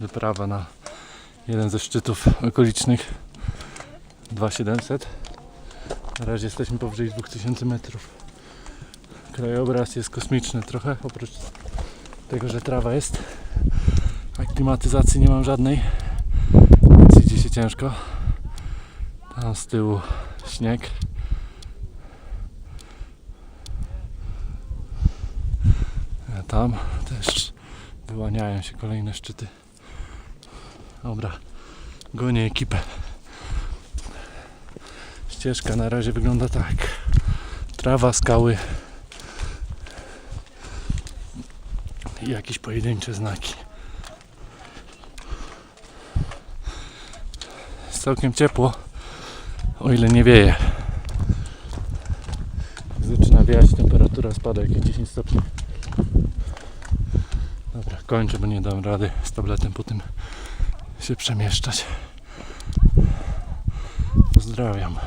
wyprawa na jeden ze szczytów okolicznych 2700. Na razie jesteśmy powyżej 2000 metrów. Krajobraz jest kosmiczny trochę, oprócz tego, że trawa jest. A klimatyzacji nie mam żadnej, więc idzie się ciężko. Tam z tyłu śnieg. A tam też wyłaniają się kolejne szczyty. Dobra, gonię ekipę. Ścieżka na razie wygląda tak. Trawa, skały i jakieś pojedyncze znaki. Jest całkiem ciepło, o ile nie wieje. Zaczyna wiać, temperatura spada jakieś 10 stopni. Dobra, kończę, bo nie dam rady z tabletem po tym się przemieszczać. Pozdrawiam.